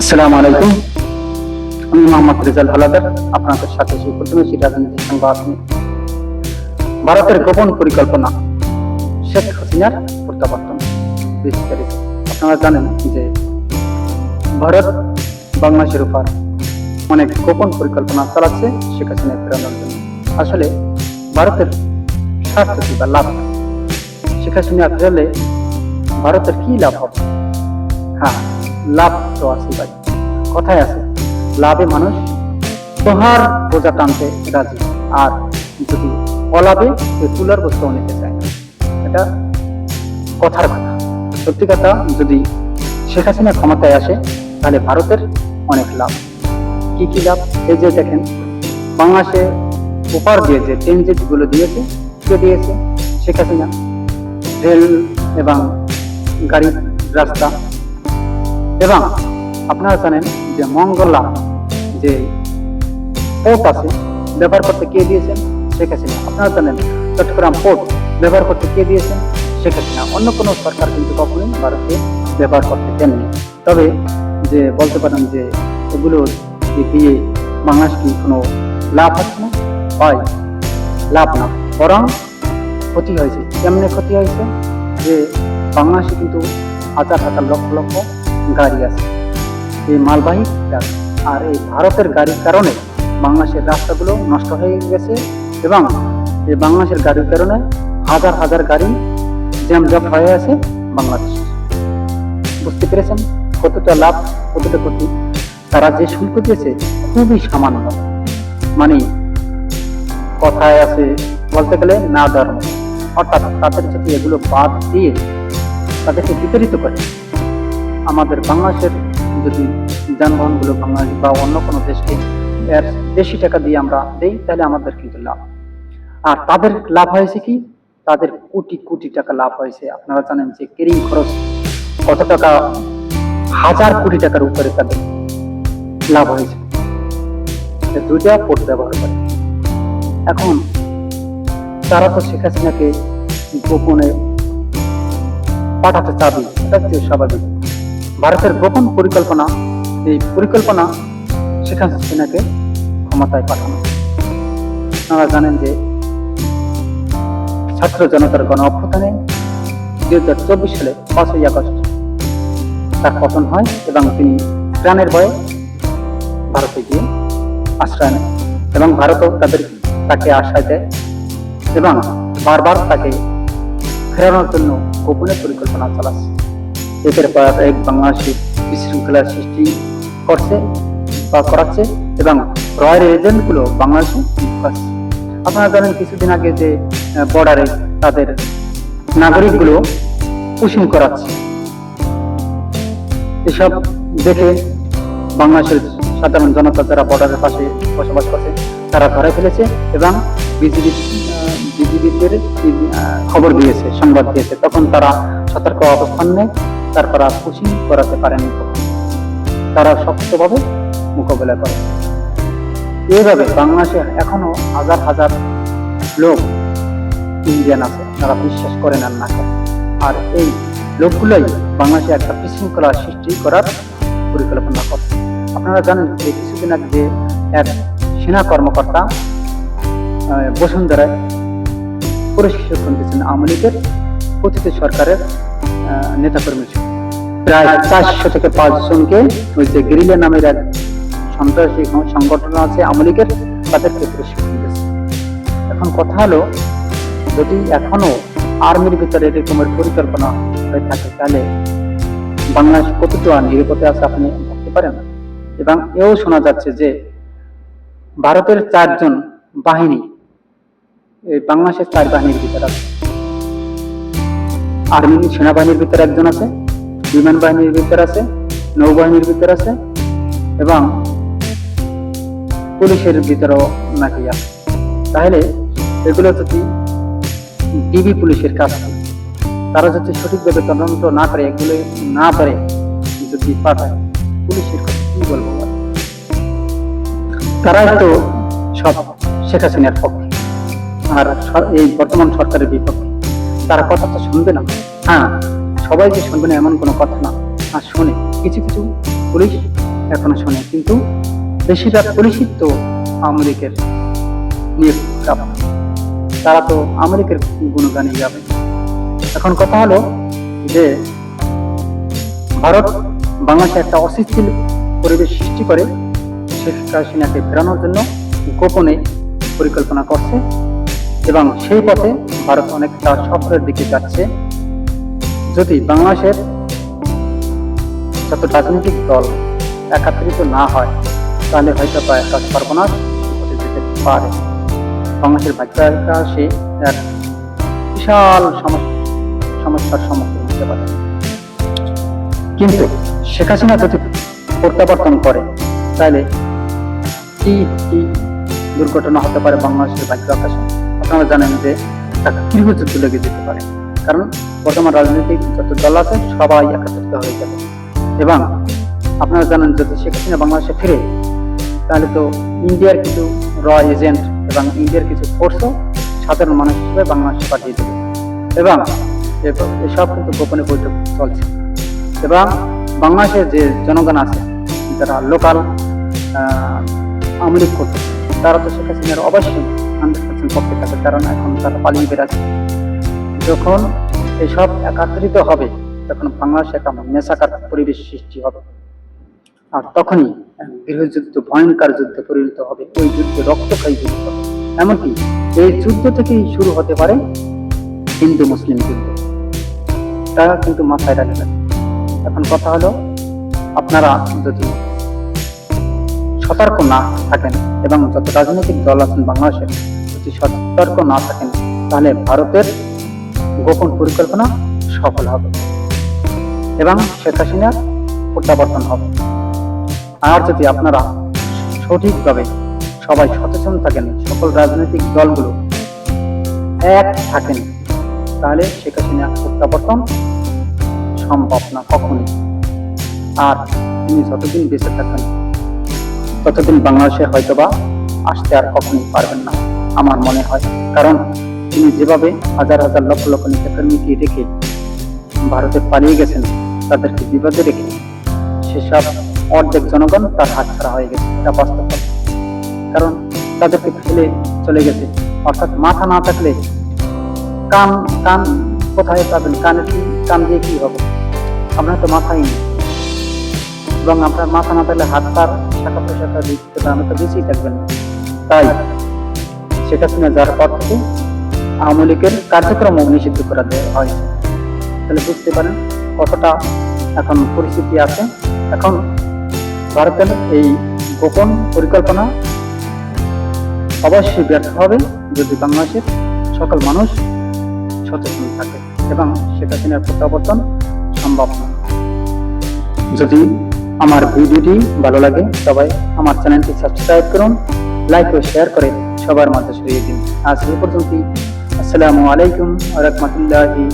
আসসালামু আলাইকুম। আমি মোহাম্মদ হালাদার, আপনাদের সাথে রাজনীতি সংবাদ ভারতের গোপন পরিকল্পনা, শেখ হাসিনার প্রত্যাবর্তন। বিস্তারিত। আপনারা জানেন যে ভারত বাংলাদেশের উপর অনেক গোপন পরিকল্পনা চালাচ্ছে শেখ হাসিনা ফেরানোর জন্য। আসলে ভারতের স্বার্থ কি বা লাভ? শেখ হাসিনা ফেরালে ভারতের কি লাভ হবে? হ্যাঁ লাভ তো আছে কথায় আছে, লাভে মানুষ তোহার বোঝা টানতে রাজি, আর যদি অলাভে সে তুলার বস্তু নিতে চায় না। এটা কথার কথা। সত্যি কথা, যদি শেখ হাসিনা ক্ষমতায় আসে, তাহলে ভারতের অনেক লাভ। কি কি লাভ? এই যে দেখেন, বাংলাদেশে উপহার দিয়ে যে ট্রেনজেটগুলো দিয়েছে, কে দিয়েছে? শেখ হাসিনা। রেল এবং গাড়ি রাস্তা। এবং আপনারা জানেন যে মঙ্গলা যে পোর্ট আছে, ব্যবহার করতে কে দিয়েছেন? শেখ হাসিনা। আপনারা জানেন চট্টগ্রাম পোর্ট ব্যবহার করতে কে দিয়েছেন? শেখ হাসিনা। অন্য কোনো সরকার কিন্তু কখনোই ভারতকে ব্যবহার করতে দেননি। তবে যে বলতে পারেন যে এগুলো দিয়ে বাংলাদেশ কি কোনো লাভ হচ্ছে না? হয়, লাভ না। বরং ক্ষতি হয়েছে। কেমনে ক্ষতি হয়েছে? যে বাংলাদেশে কিন্তু হাজার হাজার লক্ষ লক্ষ গাড়ি আছে। এই মালবাহী আর এই ভারতের গাড়ির কারণে বাংলাদেশের রাস্তাগুলো নষ্ট হয়ে গেছে এবং এই বাংলাদেশের গাড়ির কারণে হাজার হাজার গাড়ি জ্যামজট হয়ে আছে বাংলাদেশে। বুঝতে পেরেছেন কতটা লাভ, কতটা ক্ষতি? তারা যে শুল্ক দিয়েছে খুবই সামান্য। মানে কথায় আছে, বলতে গেলে না ধর্ম। অর্থাৎ তাদের যদি এগুলো বাদ দিয়ে তাদেরকে বিতরিত করে আমাদের বাংলাদেশের যদি যানবাহনগুলো বাংলাদেশ বা অন্য কোনো দেশকে এর বেশি টাকা দিয়ে আমরা দেই, তাহলে আমাদের কিন্তু লাভ। আর তাদের লাভ হয়েছে কি? তাদের কোটি কোটি টাকা লাভ হয়েছে। আপনারা জানেন যে কেরিং খরচ কত টাকা? হাজার কোটি টাকার উপরে তাদের লাভ হয়েছে। দুইটা পোর্ট ব্যবহার করে। এখন তারা তো শেখ হাসিনাকে গোপনে পাঠাতে চাবি স্বাভাবিক। ভারতের গোপন পরিকল্পনা, এই পরিকল্পনা শেখ হাসিনাকে ক্ষমতায় পাঠানো। আপনারা জানেন যে ছাত্র জনতার গণ অভ্যুত্থানে দুই হাজার চব্বিশ সালে পাঁচই আগস্ট তার পতন হয় এবং তিনি প্রাণের ভয়ে ভারতে গিয়ে আশ্রয় নেয় এবং ভারতও তাদের তাকে আশ্রয় দেয় এবং বারবার তাকে ফেরানোর জন্য গোপনে পরিকল্পনা চালাচ্ছে। একের পর এক বাংলাদেশি বিশৃঙ্খলার সৃষ্টি করছে বা করাচ্ছে এবং রয়ের এজেন্টগুলো বাংলাদেশে ঢুকাচ্ছে আপনারা জানেন কিছুদিন আগে যে বর্ডারে তাদের নাগরিকগুলো পুশিং করাচ্ছে। এসব দেখে বাংলাদেশের সাধারণ জনতা যারা বর্ডারের পাশে বসবাস করছে, তারা ধরে ফেলেছে এবং বিজিবি বিজিবিদের খবর দিয়েছে, সংবাদ দিয়েছে। তখন তারা সতর্ক অবস্থান নেয় তারপর আর পুশিং করাতে পারেনি তারা শক্তভাবে মোকাবেলা করে। এইভাবে বাংলাদেশে এখনও হাজার হাজার লোক ইন্ডিয়ান আছে তারা বিশ্বাস করেন আর না করেন আর এই লোকগুলোই বাংলাদেশে একটা বিশৃঙ্খলা সৃষ্টি করার পরিকল্পনা করে। আপনারা জানেন যে কিছুদিন আগে যে এক সেনা কর্মকর্তা বসুন্ধরায় প্রশিক্ষণ দিচ্ছেন আওয়ামী লীগের কথিত সরকারের নেতাকর্মী ছিল। প্রায় চারশো থেকে পাঁচ জনকে ওই যে গেরিলা নামের এক সন্ত্রাসী সংগঠন আছে তাদেরকে প্রশিক্ষণ দিচ্ছে এখন কথা হলো, যদি এখনও আর্মির ভিতরে এরকমের পরিকল্পনা হয়ে থাকে, তাহলে বাংলাদেশ কতটা নিরাপদে আছে আপনি ভাবতে পারেন? এবং এও শোনা যাচ্ছে যে ভারতের চারজন বাহিনী, এই বাংলাদেশের চার বাহিনীর ভিতরে আছে। আর্মি সেনাবাহিনীর ভিতরে একজন আছে, বিমান বাহিনীর ভিতরে আছে, নৌবাহিনীর ভিতরে আছে এবং পুলিশের ভিতরেও নাকি আছে। তাহলে এগুলো যদি ডিবি পুলিশের কাজ তারা যদি সঠিকভাবে তদন্ত না করে, এগুলো না পারে যদি পাঠায়, পুলিশের কথা কি বলব? বল? তারাই তো সব শেখ হাসিনার পক্ষে। আর এই বর্তমান সরকারের বিপক্ষে। তারা কথা তো শুনবে না। হ্যাঁ সবাই যে শুনবে না এমন কোনো কথা না। আর শোনে, কিছু কিছু পুলিশ এখনও শোনে, কিন্তু বেশিরভাগ পুলিশই তো আওয়ামী লীগের নিয়োগ তারা তো আওয়ামী লীগের গুণগানই গাবে এখন কথা হলো যে, ভারত বাংলাদেশে একটা অস্থিতিশীল পরিবেশ সৃষ্টি করে শেখ হাসিনাকে ফেরানোর জন্য গোপনে পরিকল্পনা করছে। এবং সেই পথে ভারত অনেকটা সফরের দিকে যাচ্ছে। যদি বাংলাদেশের যত রাজনৈতিক দল একাত্রিত না হয়, তাহলে হয়তো বা একটা সর্বনাশ ঘটে যেতে পারে। বাংলাদেশের বাচ্চারা সে এক বিশাল সমস্যা, সমস্যার সম্মুখীন হতে পারে। কিন্তু শেখ হাসিনা যদি প্রত্যাবর্তন করে, তাহলে কি কি দুর্ঘটনা হতে পারে বাংলাদেশের বাক্য আকাশে? আপনারা জানেন যে একটা গৃহযুদ্ধ লেগে যেতে পারে। কারণ বর্তমান রাজনৈতিক যত দল আছে, সবাই একত্রিত হয়ে যাবে। এবং আপনারা জানেন যদি শেখ হাসিনা বাংলাদেশে ফিরে, তাহলে তো ইন্ডিয়ার কিছু র এজেন্ট এবং ইন্ডিয়ার কিছু ফোর্সও সাধারণ মানুষ হিসেবে বাংলাদেশে পাঠিয়ে দেবে। এবং এসব কিন্তু গোপনে বৈঠক চলছে। এবং বাংলাদেশের যে জনগণ আছে, যারা লোকাল আওয়ামী লীগ করতে তারা তো শেখ হাসিনার অবশ্যই হান্ড্রেড পার্সেন্ট পক্ষে থাকে কারণ এখন তারা পালিয়ে বেড়াচ্ছে। যখন এসব একাত্রিত হবে, তখন বাংলাদেশে একটা মেসাকার পরিবেশ সৃষ্টি হবে। আর তখনই গৃহযুদ্ধ ভয়ঙ্কর যুদ্ধে পরিণত হবে, ওই যুদ্ধে রক্তক্ষয়ী যুদ্ধ। এমনকি এই যুদ্ধ থেকেই শুরু হতে পারে হিন্দু, মুসলিম যুদ্ধ। তারা কিন্তু মাথায় রাখবেন। এখন কথা হলো, আপনারা যদি সতর্ক না থাকেন এবং যত রাজনৈতিক দল আছেন বাংলাদেশে যদি সতর্ক না থাকেন, তাহলে ভারতের গোপন পরিকল্পনা সফল হবে এবং শেখ হাসিনার প্রত্যাবর্তন হবে। আর যদি আপনারা সঠিকভাবে সবাই সচেতন থাকেন, সকল রাজনৈতিক দলগুলো এক থাকেন, তাহলে শেখ হাসিনা প্রত্যাবর্তন সম্ভব না কখনই। আর তিনি যতদিন বেঁচে থাকবেন ততদিন বাংলাদেশে হয়তোবা আসতে আর কখনই পারবেন না, আমার মনে হয়। কারণ তিনি যেভাবে হাজার হাজার লক্ষ লক্ষ নেতাকর্মীকে রেখে ভারতে পালিয়ে গেছেন, তাদেরকে বিপদে রেখে সেসব অর্ধেক জনগণ তার হাতছাড়া হয়ে গেছে, এটা বাস্তব কারণ তাদেরকে ফেলে চলে গেছে। অর্থাৎ মাথা না থাকলে কান কান কোথায় পাবেন? কানের কি কান দিয়ে কি হবে? আপনার তো মাথায় নেই। এবং আপনার মাথা না পেলে হাত তার শাখা প্রশাখা দিতে আপনি তো বেশি থাকবেন তাই শেখ হাসিনা যার পর থেকে আওয়ামী লীগের কার্যক্রম নিষিদ্ধ করা হয়েছে তাহলে বুঝতে পারেন কতটা এখন পরিস্থিতি আছে। এখন ভারতের এই গোপন পরিকল্পনা অবশ্যই ব্যর্থ হবে যদি বাংলাদেশের সকল মানুষ সচেতন থাকে এবং শেখ হাসিনার প্রত্যাবর্তন সম্ভব না যদি আমার ভিডিওটি ভালো লাগে, সবাই আমার চ্যানেলটি সাবস্ক্রাইব করুন লাইক ও শেয়ার করে সবার মাঝে ছড়িয়ে দিন। আজ এই পর্যন্ত আসসালামু আলাইকুম রহমতুল্লাহি